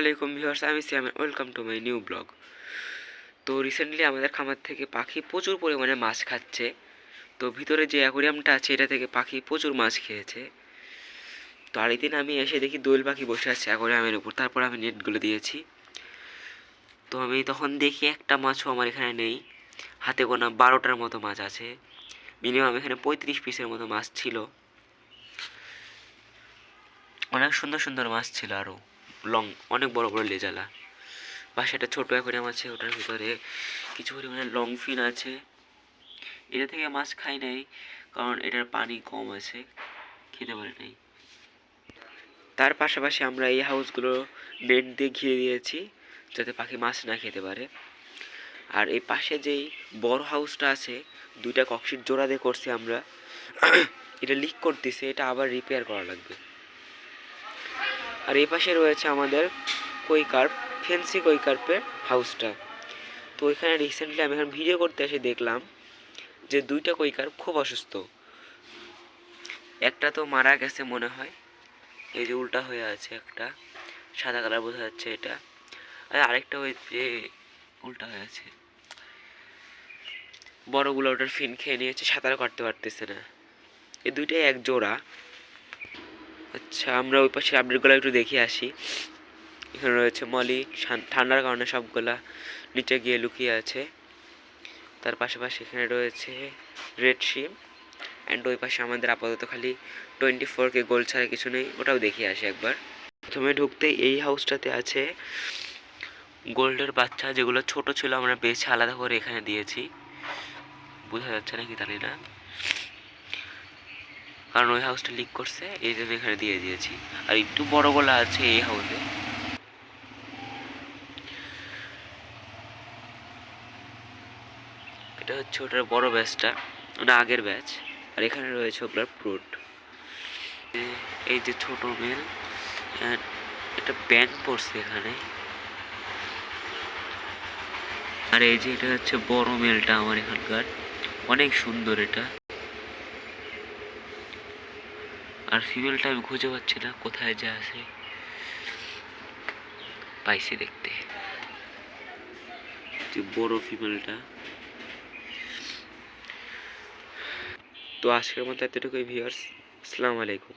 আলাইকুম ভিউয়ার্স, আমি Siam welcome to my new blog. তো রিসেন্টলি আমাদের খামার থেকে পাখি প্রচুর পরিমাণে মাছ খাচ্ছে। তো ভিতরে যে অ্যাকোরিয়ামটা আছে, এটা থেকে পাখি প্রচুর মাছ খেয়েছে। তো আর আরেকদিন আমি এসে দেখি দোয়েল পাখি বসে আছে অ্যাকোরিয়ামের উপর, তারপর আমি নেটগুলো দিয়েছি। তো আমি তখন দেখি একটা মাছও আমার এখানে নেই। হাতে গোনা বারোটার মতো মাছ আছে। মিনিমাম এখানে পঁয়ত্রিশ পিসের মতো মাছ ছিল। অনেক সুন্দর সুন্দর মাছ ছিল আরও লং অনেক বড় বড় লেজালা। একটা ছোটো অ্যাকোরিয়াম আছে, ওটার ভিতরে কিছু পরিমাণে লং ফিন আছে। এটা থেকে মাছ খাই নাই, কারণ এটার পানি কম আছে, খেতে পারে নাই। তার পাশাপাশি আমরা এই হাউসগুলো নেট দিয়ে ঘিরে দিয়েছি, যাতে পাখি মাছ না খেতে পারে। আর এই পাশে যেই বড় হাউসটা আছে, দুইটা কক্সিট জোড়া দিয়ে করছি আমরা। এটা লিক করতেছে, এটা আবার রিপেয়ার করা লাগবে। আর এই পাশে রয়েছে আমাদের কৈকার্প ফেন্সি কৈকার্পের হাউসটা তো ওইখানে রিসেন্টলি আমি এখন ভিডিও করতে এসে দেখলাম যে দুইটা কৈকার্প খুব অসুস্থ। একটা তো মারা গেছে মনে হয়, এই যে উল্টা হয়ে আছে একটা, সাদা কালার বোঝা যাচ্ছে এটা। আর আরেকটা ওই যে উল্টা হয়ে আছে। বড়গুলো ওটার ফিন খেয়ে নিয়েছে সাঁতার কাটতে পারতেছে না। এই দুইটাই এক জোড়া। আচ্ছা আমরা ওই পাশে আপডেটগুলো একটু দেখে আসি। এখানে রয়েছে মলি ঠান্ডার কারণে সবগুলা নিচে গিয়ে লুকিয়ে আছে। তার পাশাপাশি এখানে রয়েছে রেড শিম অ্যান্ড ওই পাশে আমাদের আপাতত খালি টোয়েন্টি ফোর কে গোল ছাড়া কিছু নেই, ওটাও দেখে আসি একবার। প্রথমে ঢুকতেই এই হাউসটাতে আছে গোল্ডের বাচ্চা, যেগুলো ছোট ছিল, আমরা বেছে আলাদা করে এখানে দিয়েছি। বোঝা যাচ্ছে নাকি, জানি না। কারণ ওই হাউসটা লিক করছে, এই জন্য এখানে দিয়ে দিয়েছি। আর একটু বড় গোলা আছে এই হাউসে এটা হচ্ছে ওটার বড় ব্যাচটা ওটা আগের ব্যাচ আর এখানে রয়েছে ওগুলার প্রুট এই যে ছোট মেল এটা ব্যান্ড পড়ছে এখানে। আর এই যে এটা হচ্ছে বড় মেলটা আমার এখানকার। অনেক সুন্দর এটা। আর ফিমেলটা আমি খুঁজে পাচ্ছি না, কোথায় যা আছে। পাইছি দেখতে। যে বড় ফিমেলটা তো আজকের মতো এতটুকুই ভিউয়ার্স আসসালামু আলাইকুম।